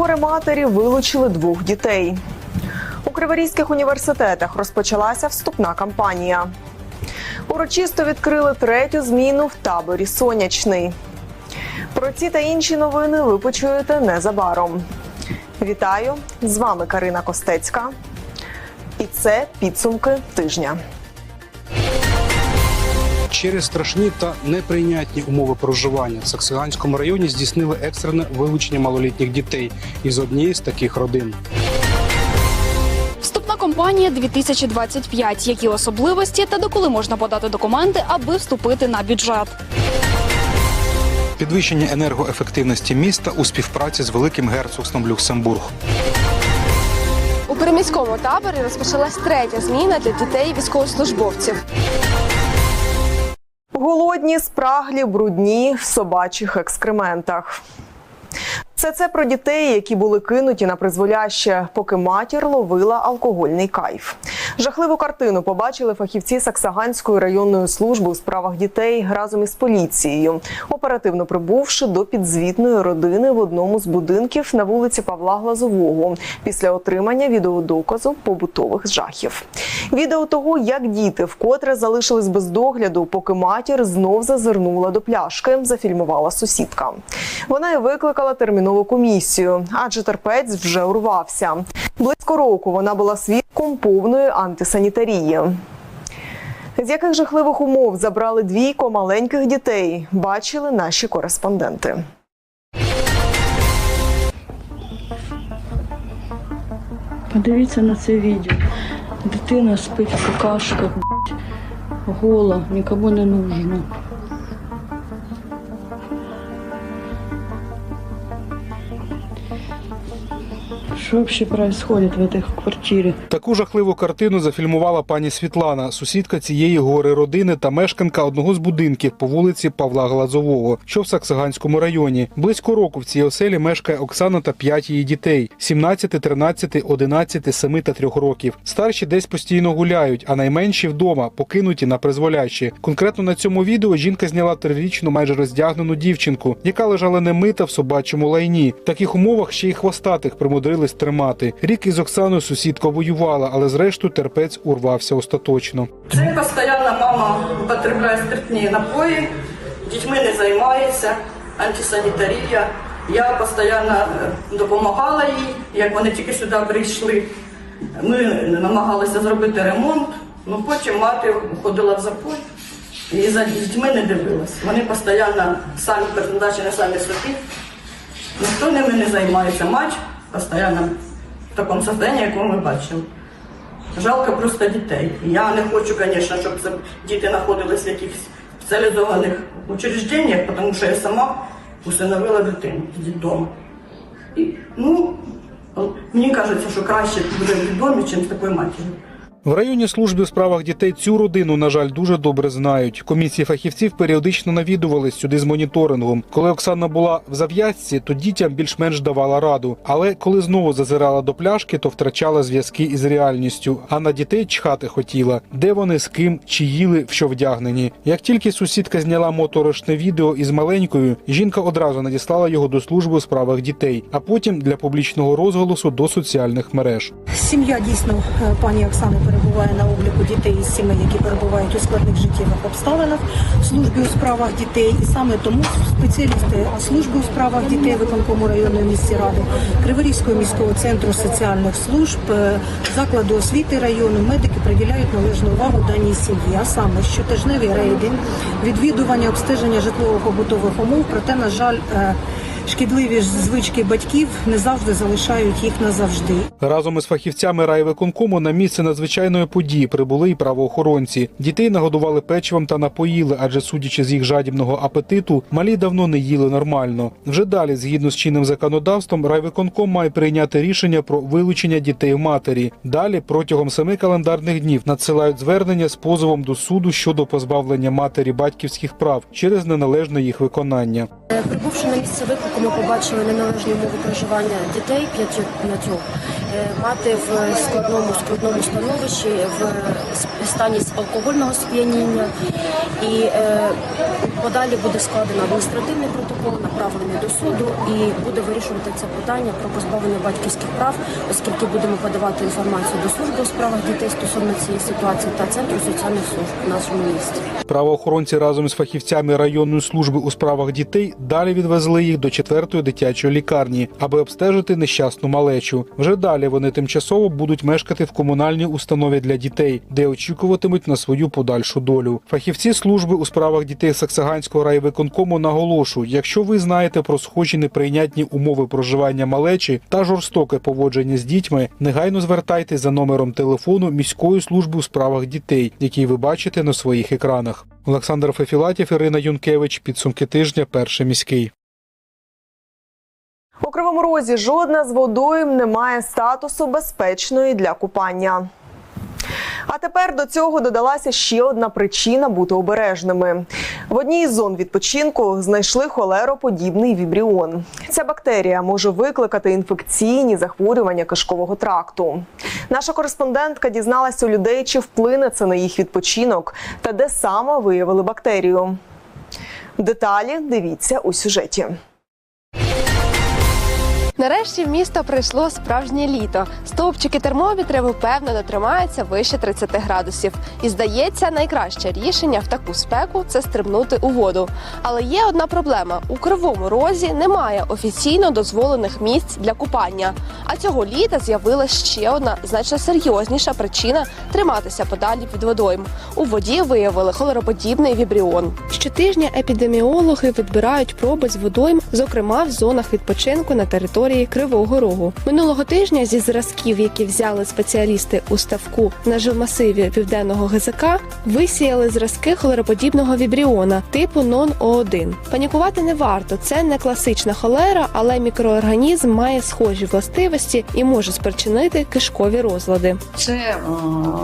горе матері вилучили двох дітей. У Криворізьких університетах розпочалася вступна кампанія. Урочисто відкрили третю зміну в таборі Сонячний. Про ці та інші новини ви почуєте незабаром. Вітаю! З вами Карина Костецька. І це підсумки тижня. Через страшні та неприйнятні умови проживання в Саксиганському районі здійснили екстрене вилучення малолітніх дітей із однієї з таких родин. Вступна кампанія 2025. Які особливості та доколи можна подати документи, аби вступити на бюджет? Підвищення енергоефективності міста у співпраці з Великим герцогством Люксембург. У приміському таборі розпочалась третя зміна для дітей військовослужбовців. Голодні, спраглі, брудні в собачих екскрементах. Все це про дітей, які були кинуті на призволяще, поки матір ловила алкогольний кайф. Жахливу картину побачили фахівці Саксаганської районної служби у справах дітей разом із поліцією, оперативно прибувши до підзвітної родини в одному з будинків на вулиці Павла Глазового після отримання відеодоказу побутових жахів. Відео того, як діти вкотре залишились без догляду, поки матір знов зазирнула до пляшки, зафільмувала сусідка. Вона і викликала термінову комісію, адже терпець вже урвався. Близько року вона була свідком повної антисанітарії. З яких жахливих умов забрали двійко маленьких дітей, бачили наші кореспонденти. Подивіться на це відео. Дитина спить в блядь, гола, нікому не нужно. Що взагалі происходит в этой квартире? Таку жахливу картину зафільмувала пані Світлана, сусідка цієї гори родини та мешканка одного з будинків по вулиці Павла Глазового, що в Саксаганському районі. Близько року в цій оселі мешкає Оксана та п'ять її дітей: 17, 13, 11, 7 та 3 років. Старші десь постійно гуляють, а найменші вдома, покинуті на призволяще. Конкретно на цьому відео жінка зняла трирічну майже роздягнену дівчинку, яка лежала немита в собачому лайні. В таких умовах ще й хвостатих примудрились тримати. Рік із Оксаною сусідка воювала, але зрештою терпець урвався остаточно. Це постійно мама потребляє спиртні напої, дітьми не займається, антисанітарія. Я постійно е, допомагала їй, як вони тільки сюди прийшли. Ми намагалися зробити ремонт, ну потім мати ходила в запой і за дітьми не дивилась. Вони постійно самі передачі самі собі. Ніхто ними не займається. Мать постійно в такому состоянии, яке ми бачимо. Жалко просто дітей. Я не хочу, звісно, щоб діти знаходились в якихось спеціалізованих учреждениях, тому що я сама усиновила дитину з дитдому. І, ну, мені кажеться, що краще буде в дитдомі, ніж з такою матір'ю. В районі служби у справах дітей цю родину, на жаль, дуже добре знають. Комісії фахівців періодично навідувались сюди з моніторингом. Коли Оксана була в зав'язці, то дітям більш-менш давала раду. Але коли знову зазирала до пляшки, то втрачала зв'язки із реальністю. А на дітей чхати хотіла, де вони з ким чи їли, в що вдягнені. Як тільки сусідка зняла моторошне відео із маленькою, жінка одразу надіслала його до служби у справах дітей, а потім для публічного розголосу до соціальних мереж. Сім'я дійсно пані Оксани перебуває на обліку дітей із сімей, які перебувають у складних життєвих обставинах в службі у справах дітей. І саме тому спеціалісти служби у справах дітей виконкому районної міської ради Криворізького міського центру соціальних служб, е, закладу освіти району, медики приділяють належну увагу даній сім'ї. А саме щотижневі рейди, відвідування, обстеження житлово-побутових умов. Проте, на жаль, е, шкідливі ж звички батьків не завжди залишають їх назавжди. Разом із фахівцями райвиконкому на місце надзвичайної події прибули і правоохоронці. Дітей нагодували печивом та напоїли, адже судячи з їх жадібного апетиту, малі давно не їли нормально. Вже далі, згідно з чинним законодавством, райвиконком має прийняти рішення про вилучення дітей в матері. Далі протягом семи календарних днів надсилають звернення з позовом до суду щодо позбавлення матері батьківських прав через неналежне їх виконання. Прибувши на місце виклику, ми побачили неналежні умови проживання дітей п'ятьох. Е, Мати в складному скрутному становищі, в стані алкогольного сп'яніння. І е, Подалі буде складено адміністративний протокол, направлений до суду, і буде вирішувати це питання про позбавлення батьківських прав, оскільки будемо подавати інформацію до служби у справах дітей стосовно цієї ситуації та центру соціальних служб в нашому місті. Правоохоронці разом з фахівцями районної служби у справах дітей далі відвезли їх до четвертої дитячої лікарні, аби обстежити нещасну малечу. Вже далі вони тимчасово будуть мешкати в комунальній установі для дітей, де очікуватимуть на свою подальшу долю. Фахівці служби у справах дітей Саксаганського райвиконкому наголошують: якщо ви знаєте про схожі неприйнятні умови проживання малечі та жорстоке поводження з дітьми, негайно звертайтесь за номером телефону міської служби у справах дітей, який ви бачите на своїх екранах. Олександр Фефілатів, Ірина Юнкевич. Підсумки тижня. Перший міський. У Кривому Розі жодна з водойм не має статусу безпечної для купання. А тепер до цього додалася ще одна причина бути обережними. В одній із зон відпочинку знайшли холероподібний вібріон. Ця бактерія може викликати інфекційні захворювання кишкового тракту. Наша кореспондентка дізналася у людей, чи вплине це на їх відпочинок та де саме виявили бактерію. Деталі дивіться у сюжеті. Нарешті в місто прийшло справжнє літо. Стовпчики термометрів впевнено тримаються вище 30 градусів. І здається, найкраще рішення в таку спеку це стрибнути у воду. Але є одна проблема: у кривому розі немає офіційно дозволених місць для купання. А цього літа з'явилася ще одна значно серйозніша причина триматися подалі від водойм. У воді виявили холероподібний вібріон. Щотижня епідеміологи відбирають проби з водойм, зокрема в зонах відпочинку на території Кривого Рогу. Минулого тижня зі зразків, які взяли спеціалісти у ставку на жилмасиві південного ГЗК, висіяли зразки холероподібного вібріона типу нон-О1. Панікувати не варто. Це не класична холера, але мікроорганізм має схожі властивості і може спричинити кишкові розлади. Це м,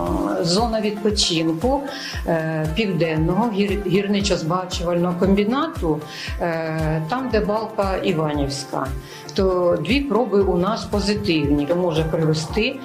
зона відпочинку е, південного гір- гірничо-збагачувального комбінату, е, там, де балка Іванівська то дві проби у нас позитивні, то може привести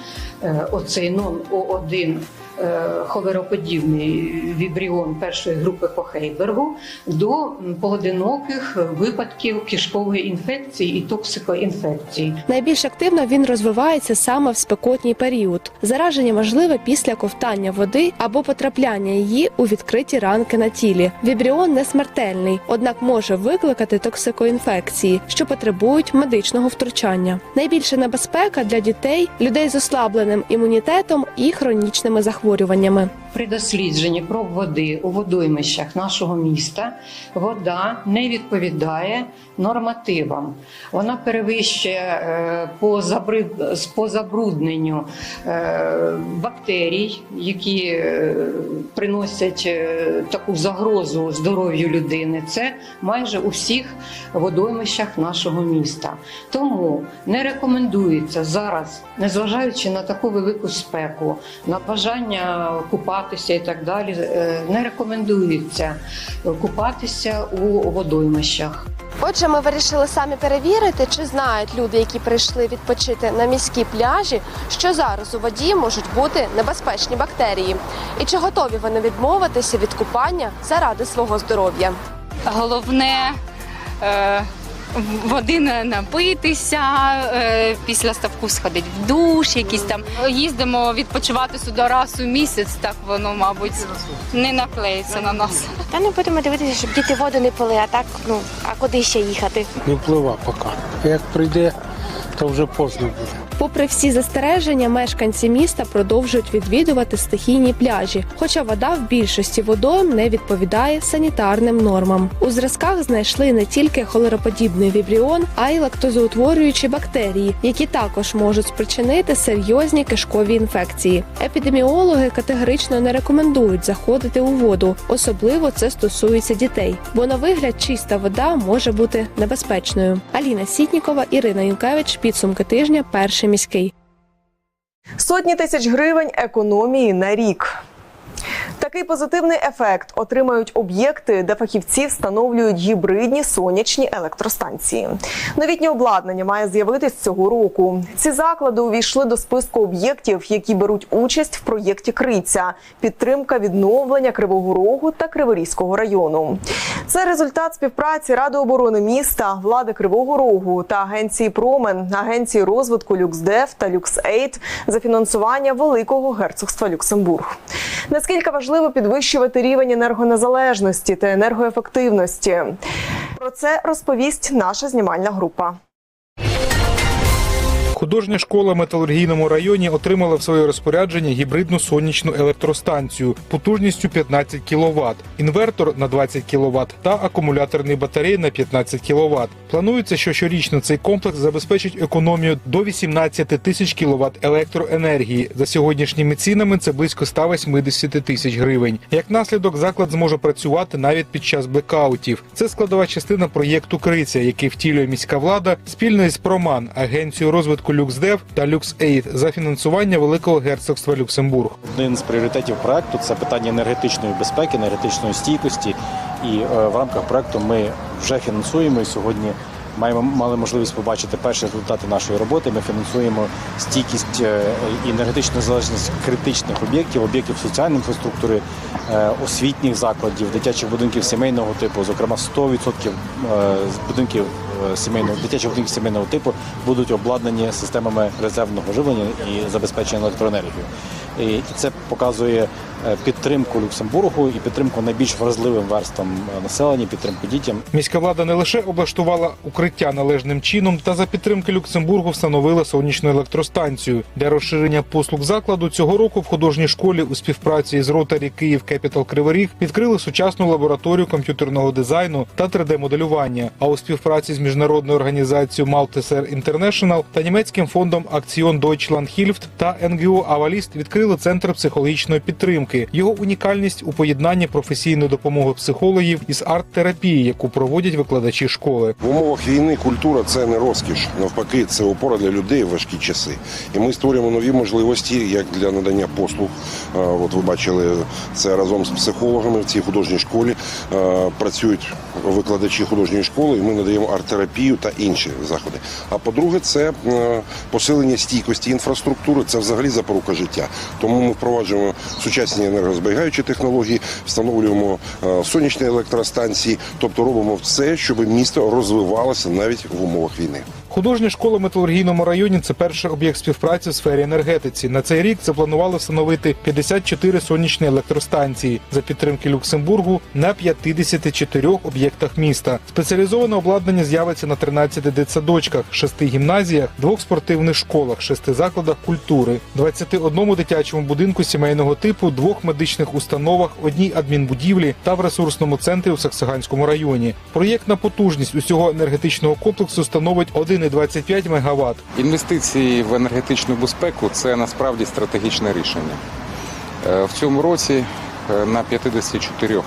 е, оцей нон О1 Е, ховероподібний вібріон першої групи по Хейбергу до поодиноких випадків кишкової інфекції і токсикоінфекції. Найбільш активно він розвивається саме в спекотній період. Зараження можливе після ковтання води або потрапляння її у відкриті ранки на тілі. Вібріон не смертельний, однак може викликати токсикоінфекції, що потребують медичного втручання. Найбільша небезпека для дітей, людей з ослабленим імунітетом і хронічними захворюваннями захворюваннями. При дослідженні проб води у водоймищах нашого міста вода не відповідає нормативам. Вона перевищує е, по, забрудненню е, бактерій, які е, приносять таку загрозу здоров'ю людини. Це майже у всіх водоймищах нашого міста. Тому не рекомендується зараз, незважаючи на таку велику спеку, на бажання купатися і так далі, е, не рекомендується купатися у водоймищах. Отже, ми вирішили самі перевірити, чи знають люди, які прийшли відпочити на міські пляжі, що зараз у воді можуть бути небезпечні бактерії, і чи готові вони відмовитися від купання заради свого здоров'я. Головне е, води не напитися, е, після ставку сходить в душ, якісь там. Їздимо відпочивати сюди раз у місяць, так воно, мабуть, не наклеїться на нас. Та не будемо дивитися, щоб діти воду не пили, а так, ну, а куди ще їхати? не вплива поки. Як прийде, то вже поздно буде. Попри всі застереження, мешканці міста продовжують відвідувати стихійні пляжі, хоча вода в більшості водойм не відповідає санітарним нормам. У зразках знайшли не тільки холероподібний вібріон, а й лактозоутворюючі бактерії, які також можуть спричинити серйозні кишкові інфекції. Епідеміологи категорично не рекомендують заходити у воду, особливо це стосується дітей, бо на вигляд чиста вода може бути небезпечною. Аліна Сітнікова, Ірина Юнкевич. Підсумки тижня. Перший міський. Сотні тисяч гривень економії на рік. Такий позитивний ефект отримають об'єкти, де фахівці встановлюють гібридні сонячні електростанції. Новітнє обладнання має з'явитись цього року. Ці заклади увійшли до списку об'єктів, які беруть участь в проєкті Криця, підтримка відновлення Кривого Рогу та Криворізького району. Це результат співпраці Ради оборони міста, влади Кривого Рогу та агенції Промен, агенції розвитку Люксдев та Люксейд за фінансування Великого герцогства Люксембург. Наскільки важливо підвищувати рівень енергонезалежності та енергоефективності? Про це розповість наша знімальна група. Художня школа в металургійному районі отримала в своє розпорядження гібридну сонячну електростанцію потужністю 15 кВт, інвертор на 20 кВт та акумуляторний батарей на 15 кВт. Планується, що щорічно цей комплекс забезпечить економію до 18 тисяч кВт електроенергії. За сьогоднішніми цінами це близько 180 тисяч гривень. Як наслідок, заклад зможе працювати навіть під час блекаутів. Це складова частина проєкту Криця, який втілює міська влада спільно із Проман, агенцією розвитку Люксдев та Люксейд за фінансування Великого герцогства Люксембург. Один з пріоритетів проекту це питання енергетичної безпеки, енергетичної стійкості. І е, в рамках проекту ми вже фінансуємо і сьогодні. Маємо мали можливість побачити перші результати нашої роботи. Ми фінансуємо стійкість е, і енергетичну залежність критичних об'єктів, об'єктів соціальної інфраструктури, е, освітніх закладів, дитячих будинків сімейного типу. Зокрема, 100% е, будинків сімейного дитячих будинків сімейного типу будуть обладнані системами резервного живлення і забезпечення електроенергією. І це показує е, підтримку Люксембургу і підтримку найбільш вразливим верствам е, населення, підтримку дітям. Міська влада не лише облаштувала укриття належним чином, та за підтримки Люксембургу встановила сонячну електростанцію. Для розширення послуг закладу цього року в художній школі у співпраці з Ротарі Київ Кепітал Криворіг відкрили сучасну лабораторію комп'ютерного дизайну та 3D-моделювання. А у співпраці з міжнародною організацією Malteser International та німецьким фондом Акціон Deutschland Hilft та НГО Аваліст відкрили центр психологічної підтримки. Його унікальність у поєднанні професійної допомоги психологів із арт-терапії, яку проводять викладачі школи. В умовах війни культура це не розкіш. Навпаки, це опора для людей в важкі часи. І ми створюємо нові можливості як для надання послуг. От ви бачили це разом з психологами в цій художній школі. Працюють викладачі художньої школи, і ми надаємо арт-терапію та інші заходи. А по-друге, це е, посилення стійкості інфраструктури. Це взагалі запорука життя. Тому ми впроваджуємо сучасні енергозберігаючі технології, встановлюємо е, сонячні електростанції, тобто робимо все, щоб місто розвивалося навіть в умовах війни. Художня школа в металургійному районі це перший об'єкт співпраці в сфері енергетиці. На цей рік запланували встановити 54 сонячні електростанції за підтримки Люксембургу на 54 об'єктах міста. Спеціалізоване обладнання з'явиться на 13 дитсадочках, 6 гімназіях, двох спортивних школах, 6 закладах культури, 21 дитячому будинку сімейного типу, двох медичних установах, одній адмінбудівлі та в ресурсному центрі у Саксаганському районі. Проєктна потужність усього енергетичного комплексу становить 1,25 МВт. Інвестиції в енергетичну безпеку це насправді стратегічне рішення. Е, В цьому році е, на 54 е,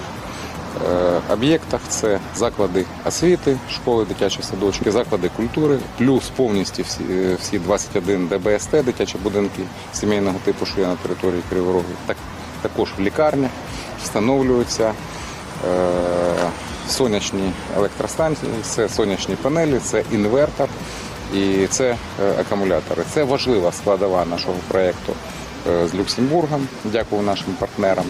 об'єктах це заклади освіти, школи, дитячі садочки, заклади культури, плюс повністю всі, всі 21 ДБСТ, дитячі будинки сімейного типу, що є на території Криворогу. Так, також в лікарнях встановлюються сонячні електростанції, це сонячні панелі, це інвертор і це е, акумулятори. Це важлива складова нашого проєкту е, з Люксембургом. Дякую нашим партнерам.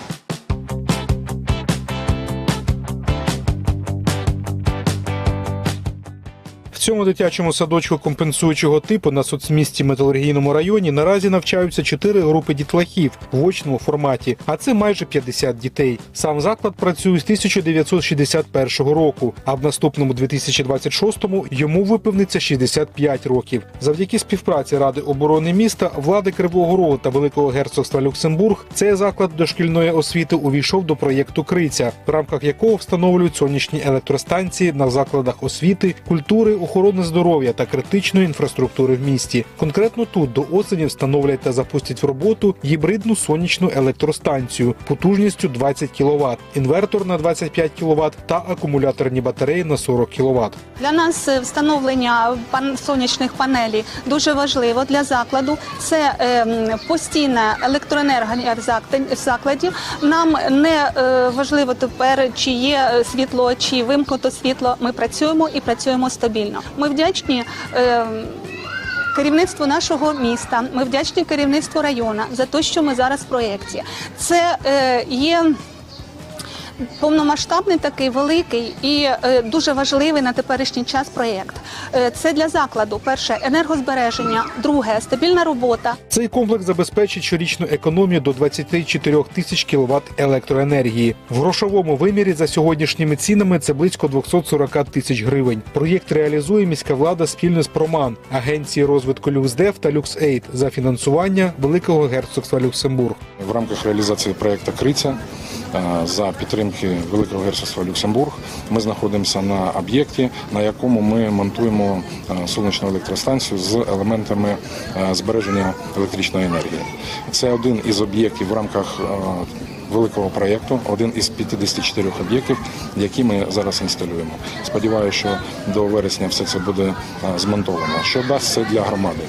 Цьому дитячому садочку компенсуючого типу на соцмісті металургійному районі наразі навчаються чотири групи дітлахів в очному форматі, а це майже 50 дітей. Сам заклад працює з 1961 року, а в наступному 2026-му йому виповниться 65 років. Завдяки співпраці Ради оборони міста, влади Кривого Рогу та Великого герцогства Люксембург цей заклад дошкільної освіти увійшов до проєкту Криця, в рамках якого встановлюють сонячні електростанції на закладах освіти, культури, охорони охорони здоров'я та критичної інфраструктури в місті. Конкретно тут до осені встановлять та запустять в роботу гібридну сонячну електростанцію потужністю 20 кВт, інвертор на 25 кВт та акумуляторні батареї на 40 кВт. Для нас е, встановлення сонячних панелей дуже важливо для закладу. Це ем, постійна електроенергія в закладі. Нам не е, важливо тепер, чи є е, світло, чи вимкнуто світло. Ми працюємо і працюємо стабільно. Ми вдячні. ем, Керівництву нашого міста, ми вдячні керівництву району за те, що ми зараз в проєкті. Це е, є повномасштабний такий великий і е, дуже важливий на теперішній час проєкт. Е, це для закладу: перше енергозбереження, друге стабільна робота. Цей комплекс забезпечить щорічну економію до 24 тисяч кВт електроенергії. В грошовому вимірі за сьогоднішніми цінами це близько 240 тисяч гривень. Проєкт реалізує міська влада спільно з Проман, агенції розвитку Люксдев та Люксейд за фінансування Великого герцогства Люксембург. В рамках реалізації проекту Криця за підтримки Великого герцогства Люксембург ми знаходимося на об'єкті, на якому ми монтуємо е, сонячну електростанцію з елементами е, збереження електричної енергії. Це один із об'єктів в рамках е, великого проєкту, один із 54 об'єктів, які ми зараз інсталюємо. Сподіваюся, що до вересня все це буде змонтовано. Що дасть це для громади?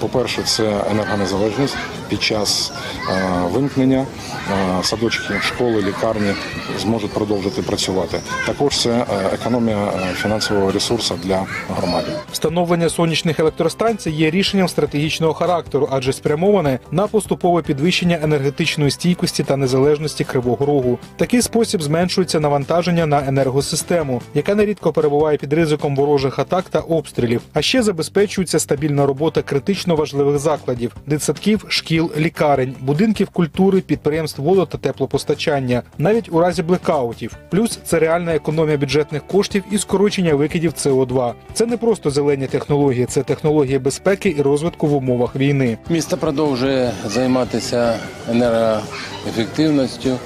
По-перше, це енергонезалежність під час е, вимкнення. е, Садочки, школи, лікарні зможуть продовжити працювати. Також це е, економія фінансового ресурсу для громади. Встановлення сонячних електростанцій є рішенням стратегічного характеру, адже спрямоване на поступове підвищення енергетичної стійкості та незалежності Кривого Рогу. Такий спосіб зменшується навантаження на енергосистему, яка нерідко перебуває під ризиком ворожих атак та обстрілів. А ще забезпечується стабільна робота критично важливих закладів: дитсадків, шкіл, лікарень, будинків культури, підприємств водо та теплопостачання, навіть у разі блекаутів. Плюс це реальна економія бюджетних коштів і скорочення викидів СО2. Це не просто зелені технології, це технології безпеки і розвитку в умовах війни. Місто продовжує займатися енергоефективністю,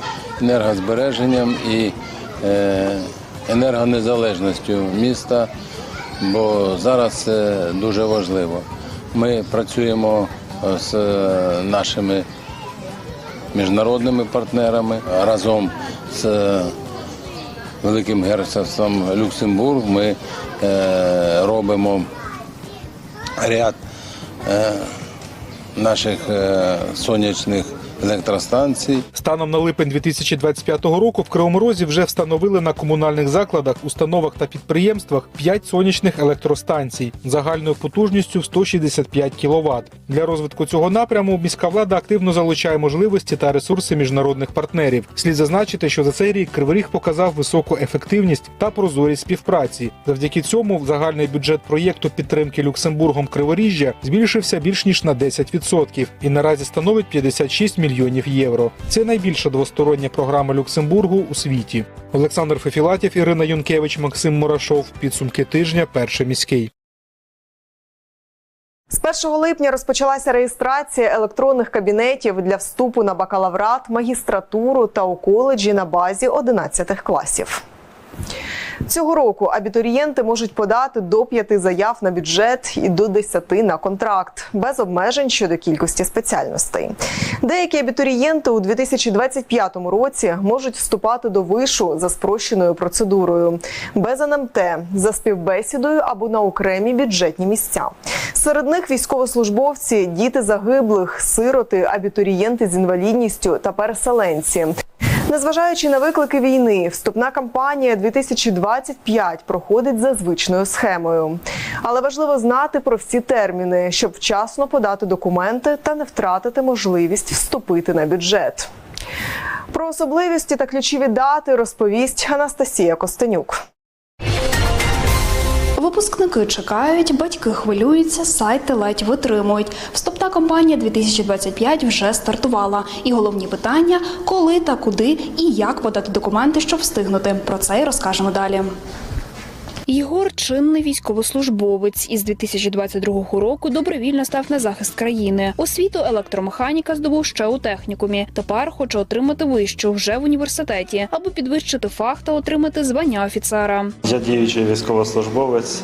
енергозбереженням і е, енергонезалежністю міста, бо зараз це дуже важливо. Ми працюємо з е, нашими міжнародними партнерами разом з Великим герцогством Люксембург. Ми е, робимо ряд е, наших е, сонячних електростанцій. Станом на липень 2025 року в Кривому Розі вже встановили на комунальних закладах, установах та підприємствах 5 сонячних електростанцій загальною потужністю в 165 кВт. Для розвитку цього напряму міська влада активно залучає можливості та ресурси міжнародних партнерів. Слід зазначити, що за цей рік Кривий показав високу ефективність та прозорість співпраці. Завдяки цьому загальний бюджет проєкту підтримки Люксембургом Криворіжжя збільшився більш ніж на 10% і наразі становить 56 мільйонів євро. Це найбільша двостороння програма Люксембургу у світі. Олександр Фефілатів, Ірина Юнкевич, Максим Мурашов. Підсумки тижня. Перший міський. З 1 липня розпочалася реєстрація електронних кабінетів для вступу на бакалаврат, магістратуру та у коледжі на базі 11 класів. Цього року абітурієнти можуть подати до п'яти заяв на бюджет і до десяти на контракт без обмежень щодо кількості спеціальностей. Деякі абітурієнти у 2025 році можуть вступати до вишу за спрощеною процедурою без НМТ за співбесідою або на окремі бюджетні місця. Серед них військовослужбовці, діти загиблих, сироти, абітурієнти з інвалідністю та переселенці. Незважаючи на виклики війни, вступна кампанія 2025 проходить за звичною схемою. Але важливо знати про всі терміни, щоб вчасно подати документи та не втратити можливість вступити на бюджет. Про особливості та ключові дати розповість Анастасія Костенюк. Випускники чекають, батьки хвилюються, сайти ледь витримують. Вступна кампанія 2025 вже стартувала. І головні питання: коли та куди і як подати документи, щоб встигнути. Про це й розкажемо далі. Єгор чинний військовослужбовець із 2022 року добровільно став на захист країни. Освіту електромеханіка здобув ще у технікумі. Тепер хоче отримати вищу вже в університеті, аби підвищити фах та отримати звання офіцера. Я діючий військовослужбовець.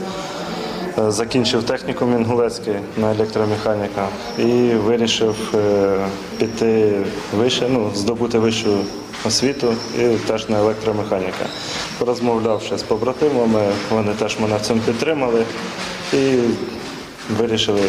Е, Закінчив технікум Інгулецький на електромеханіка і вирішив е, піти вище, ну, здобути вищу освіту і теж на електромеханіка. Розмовлявши з побратимами, вони теж мене в цьому підтримали і вирішили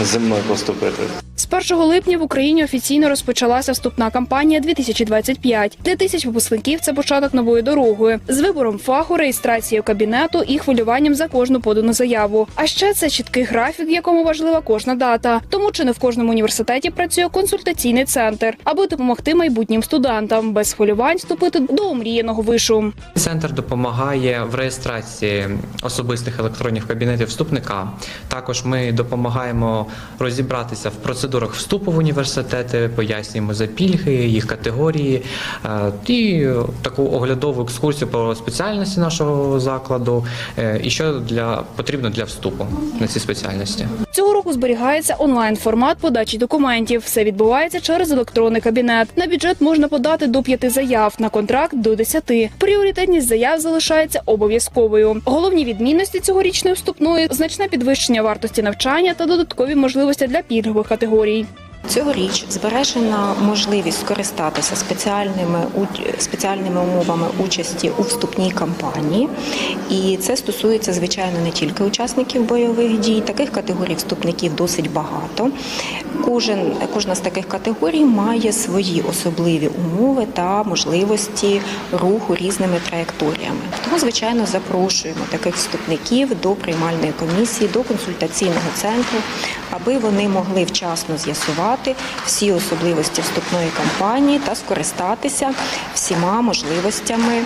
зі мною поступити. З 1 липня в Україні офіційно розпочалася вступна кампанія 2025. Для тисяч випускників це початок нової дорогою з вибором фаху, реєстрацією кабінету і хвилюванням за кожну подану заяву. А ще це чіткий графік, в якому важлива кожна дата. Тому чи не в кожному університеті працює консультаційний центр, аби допомогти майбутнім студентам без хвилювань вступити до омріяного вишу. Центр допомагає в реєстрації особистих електронних кабінетів вступника. Також ми допомагаємо розібратися в процедурах вступу в університети, пояснюємо за пільги, їх категорії е, і таку оглядову екскурсію по спеціальності нашого закладу, е, і що для потрібно для вступу на ці спеціальності. Цього року зберігається онлайн формат подачі документів. Все відбувається через електронний кабінет. На бюджет можна подати до п'яти заяв, на контракт до десяти. Пріоритетність заяв залишається обов'язковою. Головні відмінності цьогорічної вступної значне підвищення вартості навчання та додаткові можливості для пільгових категорій. করি Цьогоріч збережена можливість скористатися спеціальними спеціальними умовами участі у вступній кампанії, і це стосується звичайно не тільки учасників бойових дій. Таких категорій вступників досить багато. Кожен кожна з таких категорій має свої особливі умови та можливості руху різними траєкторіями. Тому, звичайно, запрошуємо таких вступників до приймальної комісії, до консультаційного центру, аби вони могли вчасно з'ясувати всі особливості вступної кампанії та скористатися всіма можливостями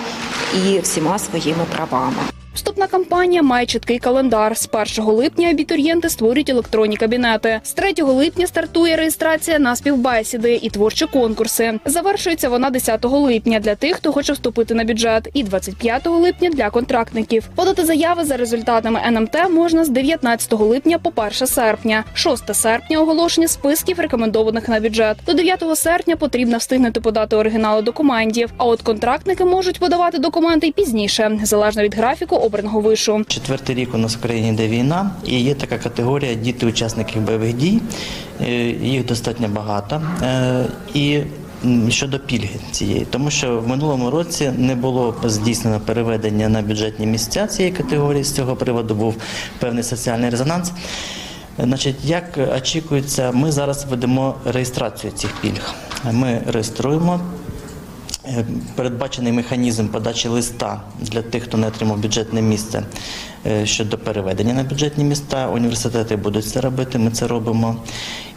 і всіма своїми правами. Вступна кампанія має чіткий календар. З 1 липня абітурієнти створюють електронні кабінети. З 3 липня стартує реєстрація на співбесіди і творчі конкурси. Завершується вона 10 липня для тих, хто хоче вступити на бюджет, і 25 липня для контрактників. Подати заяви за результатами НМТ можна з 19 липня по 1 серпня. 6 серпня оголошення списків рекомендованих на бюджет. До 9 серпня потрібно встигнути подати оригінали документів. А от контрактники можуть подавати документи й пізніше, залежно від графіку обраного вишу. Четвертий рік у нас в країні йде війна, і є така категорія діти учасників бойових дій. Е, Їх достатньо багато. Е, І щодо пільги цієї, тому що в минулому році не було здійснено переведення на бюджетні місця цієї категорії. З цього приводу був певний соціальний резонанс. Значить, як очікується, ми зараз ведемо реєстрацію цих пільг. Ми реєструємо Передбачений механізм подачі листа для тих, хто не отримав бюджетне місце. е, щодо переведення на бюджетні міста. Університети будуть це робити, ми це робимо.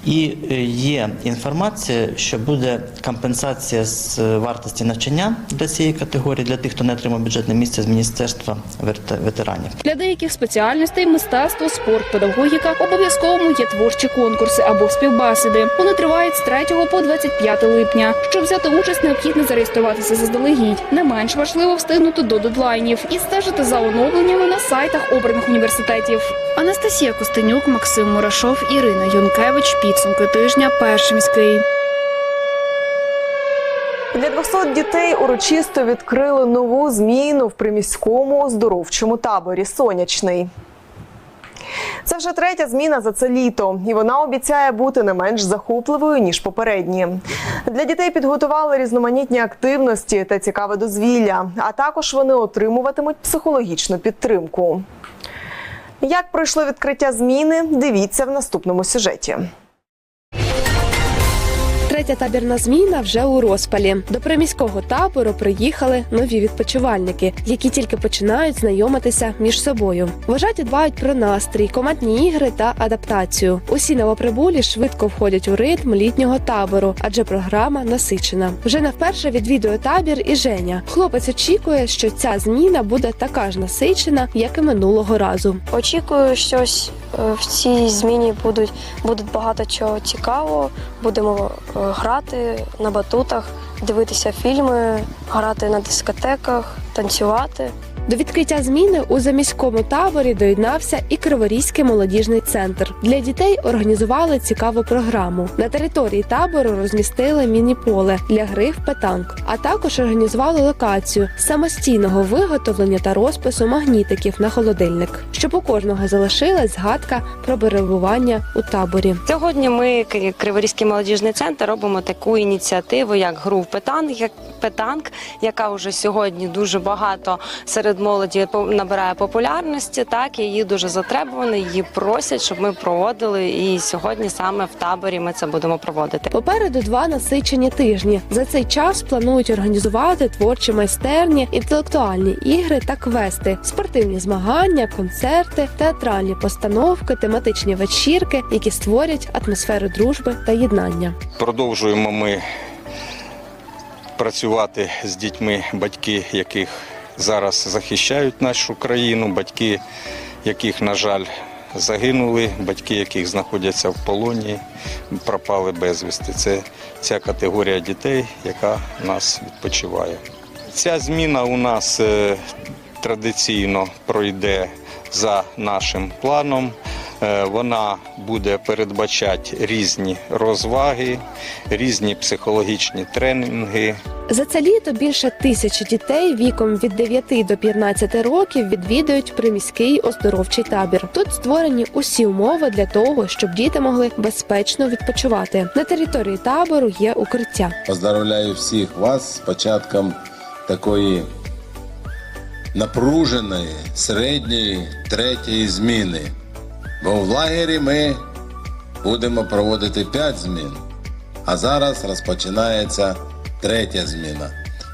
І е, є інформація, що буде компенсація з е, вартості навчання для цієї категорії, для тих, хто не отримав бюджетне місце з Міністерства ветеранів. Для деяких спеціальностей мистецтво, спорт, педагогіка обов'язково є творчі конкурси або співбесіди. Вони тривають з 3 по 25 липня. Щоб взяти участь, необхідно зареєструватися заздалегідь. Не менш важливо встигнути до дедлайнів і стежити за оновленнями на сайтах обраних університетів. Анастасія Костенюк, Максим Мурашов, Ірина Юнкевич. Підсумки тижня. Перший міський. Для 200 дітей урочисто відкрили нову зміну в приміському оздоровчому таборі Сонячний. Це вже третя зміна за це літо, і вона обіцяє бути не менш захопливою ніж попередні. Для дітей підготували різноманітні активності та цікаве дозвілля, а також вони отримуватимуть психологічну підтримку. Як пройшло відкриття зміни, дивіться в наступному сюжеті. Третя табірна зміна вже у розпалі. До приміського табору приїхали нові відпочивальники, які тільки починають знайомитися між собою. Вважаті дбають про настрій, командні ігри та адаптацію. Усі новоприбулі швидко входять у ритм літнього табору, адже програма насичена. Вже не вперше відвідує табір і Женя. Хлопець очікує, що ця зміна буде така ж насичена, як і минулого разу. Очікую, щось е, в цій зміні будуть будуть багато чого цікавого. Будемо е, грати на батутах, дивитися фільми, грати на дискотеках, танцювати. До відкриття зміни у заміському таборі доєднався і Криворізький молодіжний центр. Для дітей організували цікаву програму. На території табору розмістили міні-поле для гри в петанк, а також організували локацію самостійного виготовлення та розпису магнітиків на холодильник, щоб у кожного залишилась згадка про перебування у таборі. Сьогодні ми, Криворізький молодіжний центр, робимо таку ініціативу, як гру в петанк, як петанк, яка вже сьогодні дуже багато серед молоді по- набирає популярності. Так і її дуже затребувано. Її просять, щоб ми проводили. І сьогодні саме в таборі ми це будемо проводити. Попереду два насичені тижні. За цей час планують організувати творчі майстерні, інтелектуальні ігри та квести, спортивні змагання, концерти, театральні постановки, тематичні вечірки, які створять атмосферу дружби та єднання. Продовжуємо ми працювати з дітьми, батьки яких зараз захищають нашу країну, батьки яких, на жаль, загинули, батьки яких знаходяться в полоні, пропали безвісти. Це ця категорія дітей, яка нас відпочиває. Ця зміна у нас е, традиційно пройде за нашим планом. Е, Вона буде передбачати різні розваги, різні психологічні тренінги. За це літо більше тисячі дітей віком від 9 до 15 років відвідують приміський оздоровчий табір. Тут створені усі умови для того, щоб діти могли безпечно відпочивати. На території табору є укриття. Поздравляю всіх вас з початком такої напруженої середньої третьої зміни. Бо в лагері ми будемо проводити 5 змін, а зараз розпочинається третя зміна.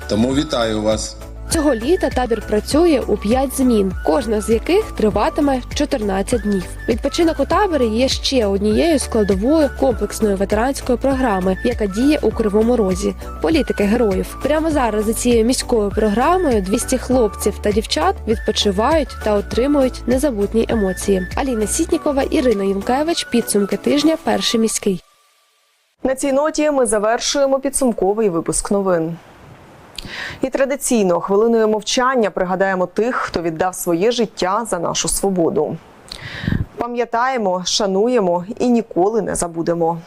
Тому вітаю вас! Цього літа табір працює у 5 змін, кожна з яких триватиме 14 днів. Відпочинок у таборі є ще однією складовою комплексної ветеранської програми, яка діє у Кривому Розі. Політики героїв. Прямо зараз за цією міською програмою 200 хлопців та дівчат відпочивають та отримують незабутні емоції. Аліна Сітнікова, Ірина Юнкевич. Підсумки тижня. Перший міський. На цій ноті ми завершуємо підсумковий випуск новин. І традиційно хвилиною мовчання пригадаємо тих, хто віддав своє життя за нашу свободу. Пам'ятаємо, шануємо і ніколи не забудемо.